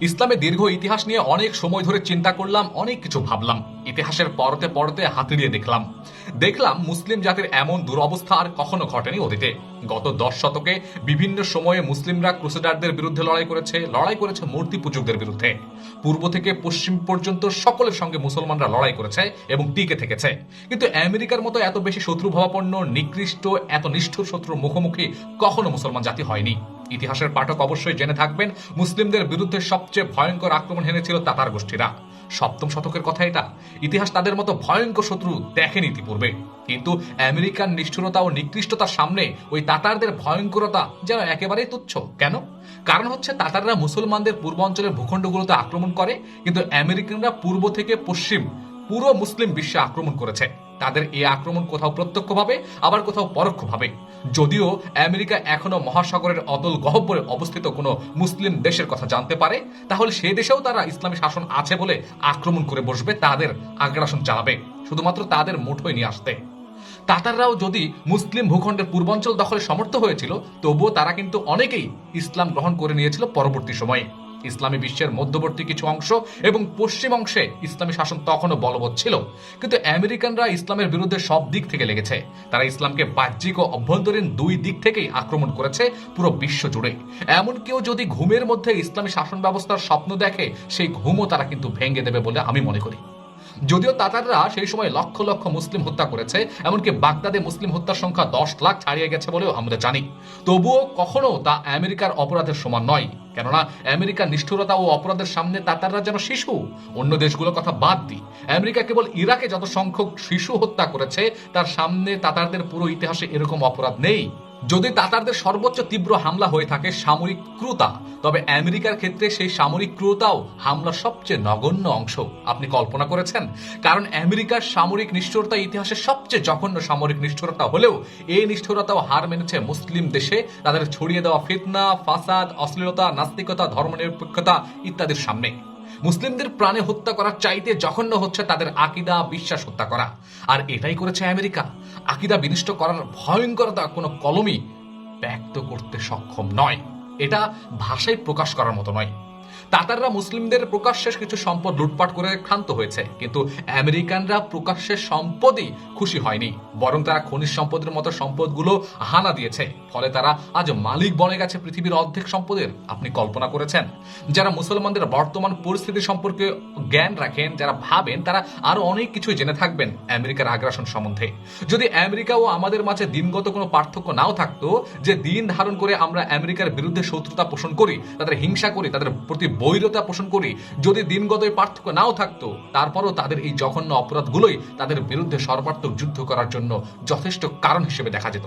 ইসলামের দীর্ঘ ইতিহাস নিয়ে অনেক সময় ধরে চিন্তা করলাম, অনেক কিছু ভাবলাম। ইতিহাসের পরতে পরতে হাতিড়িয়ে দেখলাম। দেখলাম মুসলিম জাতির এমন দুরবস্থা আর কখনো ঘটেনি অতীতে। গত দশ শতকে বিভিন্ন সময়ে মুসলিমরা ক্রুসেডারদের বিরুদ্ধে লড়াই করেছে লড়াই করেছে মূর্তি পূজকদের বিরুদ্ধে। পূর্ব থেকে পশ্চিম পর্যন্ত সকলের সঙ্গে মুসলমানরা লড়াই করেছে এবং টিকে থেকেছে। কিন্তু আমেরিকার মতো এত বেশি শত্রু ভাবাপন্ন নিকৃষ্ট, এত নিষ্ঠুর শত্রুর মুখোমুখি কখনো মুসলমান জাতি হয়নি। ইতিহাসের পাঠক অবশ্যই জেনে থাকবেন, মুসলিমদের বিরুদ্ধে সবচেয়ে ভয়ঙ্কর আক্রমণ হেনেছিল তাতার গোষ্ঠীরা। সপ্তম শতকের কথা এটা। ইতিহাস তাদের মতো ভয়ঙ্কর শত্রু দেখেনি ইতিপূর্বে। কিন্তু আমেরিকান নিষ্ঠুরতা ও নিকৃষ্টতার সামনে ওই তাতারদের ভয়ঙ্করতা যেন একেবারেই তুচ্ছ। কেন? কারণ হচ্ছে তাতাররা মুসলমানদের পূর্বাঞ্চলের ভূখণ্ডগুলোতে আক্রমণ করে, কিন্তু আমেরিকানরা পূর্ব থেকে পশ্চিম পুরো মুসলিম বিশ্বে আক্রমণ করেছে। তাদের এই আক্রমণ কোথাও প্রত্যক্ষভাবে, আবার কোথাও পরোক্ষভাবে। যদিও আমেরিকা এখনও মহাসাগরের অতল গহ্বরে অবস্থিত কোনো মুসলিম দেশের কথা জানতে পারে, তাহলে সে দেশেও তারা ইসলামী শাসন আছে বলে আক্রমণ করে বসবে, তাদের আগ্রাসন চালাবে, শুধুমাত্র তাদের মুঠোয় নিয়ে আসতে। তাতাররাও যদি মুসলিম ভূখণ্ডের পূর্বাঞ্চল দখলে সমর্থ হয়েছিল, তবুও তারা কিন্তু অনেকেই ইসলাম গ্রহণ করে নিয়েছিল পরবর্তী সময়ে। ইসলামী বিশ্বের মধ্যবর্তী কিছু অংশ এবং পশ্চিম অংশে ইসলামী শাসন তখনও বলবৎ ছিল। কিন্তু আমেরিকানরা ইসলামের বিরুদ্ধে সব দিক থেকে লেগেছে। তারা ইসলামকে বাহ্যিক ও অভ্যন্তরীণ দুই দিক থেকেই আক্রমণ করেছে পুরো বিশ্ব জুড়ে। এমন কেউ যদি ঘুমের মধ্যে ইসলামী শাসন ব্যবস্থার স্বপ্ন দেখে, সেই ঘুমও তারা কিন্তু ভেঙে দেবে বলে আমি মনে করি। যদিও তাতাররা সেই সময় লক্ষ লক্ষ মুসলিম হত্যা করেছে, এমনকি বাগদাদে মুসলিম হত্যার সংখ্যা দশ লাখ ছাড়িয়ে গেছে বলেও আমরা জানি। তবুও কখনো তা আমেরিকার অপরাধের সমান নয়। কেননা আমেরিকার নিষ্ঠুরতা ও অপরাধের সামনে তাতাররা যেন শিশু, অন্য দেশগুলোর কথা বাদ দিই। আমেরিকা কেবল ইরাকে যত সংখ্যক শিশু হত্যা করেছে, তার সামনে তাতারদের পুরো ইতিহাসে এরকম অপরাধ নেই। যদি তাতারদের সর্বোচ্চ তীব্র হামলা হয়ে থাকে, সামরিক ক্রুতা, তবে আমেরিকার ক্ষেত্রে সেই সামরিক ক্রুতাও হামলার সবচেয়ে নগণ্য অংশ, আপনি কল্পনা করেছেন? কারণ আমেরিকার সামরিক নিষ্ঠুরতা ইতিহাসের সবচেয়ে জঘন্য সামরিক নিষ্ঠুরতা হলেও এই নিষ্ঠুরতাও হার মেনেছে মুসলিম দেশে, তাদের ছড়িয়ে দেওয়া ফিতনা, ফাসাদ, অশ্লীলতা নাস্তিকতা, ধর্মনিরপেক্ষতা ইত্যাদির সামনে। মুসলিমদের প্রাণে হত্যা করার চাইতে জঘন্য হচ্ছে তাদের আকিদা, বিশ্বাস হত্যা করা। আর এটাই করেছে আমেরিকা। আকিদা বিনিষ্ট করার ভয়ঙ্করতা কোনো কলমই ব্যক্ত করতে সক্ষম নয়। এটা ভাষায় প্রকাশ করার মতো নয়। তাতাররা মুসলিমদের প্রকাশ্যে কিছু সম্পদ লুটপাট করে ক্ষান্ত হয়েছে, কিন্তু আমেরিকানরা প্রকাশ্যে সম্পদই খুশি হয়নি, বরং তারা খনিজ সম্পদের মতো সম্পদগুলো হানা দিয়েছে। ফলে তারা আজ মালিক বনে গেছে পৃথিবীর অর্ধেক সম্পদের, আপনি কল্পনা করেছেন? যারা মুসলমানদের বর্তমান পরিস্থিতি সম্পর্কে জ্ঞান রাখেন, যারা ভাবেন, তারা আরও অনেক কিছুই জেনে থাকবেন আমেরিকার আগ্রাসন সম্বন্ধে। যদি আমেরিকা ও আমাদের মাঝে দিনগত কোনো পার্থক্য নাও থাকতো, যে দিন ধারণ করে আমরা আমেরিকার বিরুদ্ধে শত্রুতা পোষণ করি, তাদের হিংসা করি, তাদের প্রতি বৈরতা পোষণ করি, যদি দিনগত পার্থক্য নাও থাকতো, তারপরও তাদের এই জঘন্য অপরাধগুলোই তাদের বিরুদ্ধে সর্বাত্মক যুদ্ধ করার জন্য যথেষ্ট কারণ হিসেবে দেখা যেত।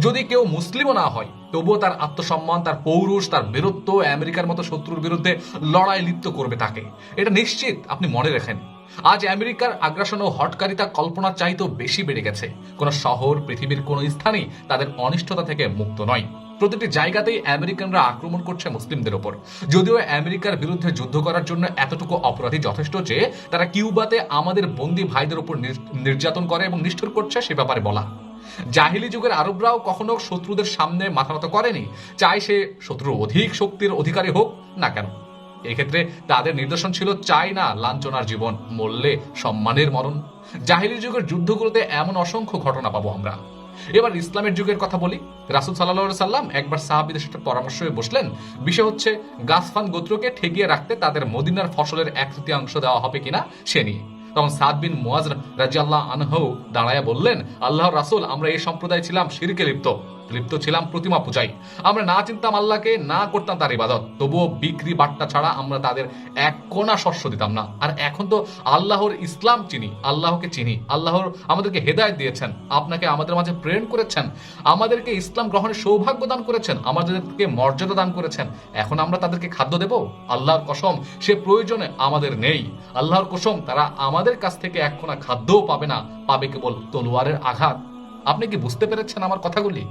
যদি কেউ মুসলিমও না হয়, তবুও তার আত্মসম্মান, তার পৌরুষ, তার বীরত্ব, আমেরিকার মতো শত্রুর বিরুদ্ধে লড়াই লিপ্ত করবে তাকে। এটা নিশ্চিত, আপনি মনে রাখেন। আজ আমেরিকার আগ্রাসন ও হটকারিতা কল্পনার চাইতেও বেশি বেড়ে গেছে। কোন শহর, পৃথিবীর কোন স্থানেই তাদের অনিষ্টতা থেকে মুক্ত নয়। প্রতিটি জায়গাতেই আমেরিকানরা আক্রমণ করছে মুসলিমদের ওপর। যদিও আমেরিকার বিরুদ্ধে যুদ্ধ করার জন্য এতটুকু অপরাধী যথেষ্ট যে, তারা কিউবাতে আমাদের বন্দী ভাইদের উপর নির- নির্যাতন করে এবং নিষ্ঠুর করছে সে ব্যাপারে বলা। জাহিলি যুগের আরবরাও কখনো শত্রুদের সামনে মাথা নত করেনি। চাই সে শত্রু অধিক শক্তির অধিকারী হোক না কেন। এক্ষেত্রে তাদের নির্দেশন ছিল চাই না লাঞ্ছনার জীবন, মরলে সম্মানের মরণ। জাহিলি যুগের যুদ্ধগুলোতে এমন অসংখ্য ঘটনা পাবো আমরা। এবার ইসলামের যুগের কথা বলি। রাসুল সাল্লাহ সাল্লাম একবার সাহাবিদের সাথে পরামর্শ হয়ে বসলেন। বিষয় হচ্ছে, গাছফান গোত্রকে ঠেকিয়ে রাখতে তাদের মদিনার ফসলের এক তৃতীয়াংশ দেওয়া হবে কিনা সে নিয়ে। তখন সাদ বিন মুয়াজ রাজি আল্লাহ আনহু দাঁড়ায় বললেন আল্লাহ রাসুল, আমরা এই সম্প্রদায় ছিলাম শিরকে লিপ্ত। লিপ্ত ছিলাম প্রতিমা পূজাই আমরা না চিনতাম আল্লাহকে, না করতাম তার ইবাদত। তবুও বিক্রি বাট্টা ছাড়া আমরা তাদের এক কোনা শস্য দিতাম না। আর এখন তো আল্লাহর ইসলাম চিনি, আল্লাহকে চিনি, আল্লাহর আমাদেরকে হেদায়ত দিয়েছেন, আপনাকে আমাদের মাঝে প্রেরণ করেছেন, আমাদেরকে ইসলাম গ্রহণের সৌভাগ্য দান করেছেন, আমাদেরকে মর্যাদা দান করেছেন। এখন আমরা তাদেরকে খাদ্য দেব? আল্লাহর কসম, সে প্রয়োজনে আমাদের নেই। আল্লাহর কসম, তারা আমাদের কাছ থেকে এক কোনা খাদ্যও পাবে না, পাবে কেবল তলোয়ারের আঘাত। আপনি কি বুঝতে পেরেছেন আমার কথাগুলি?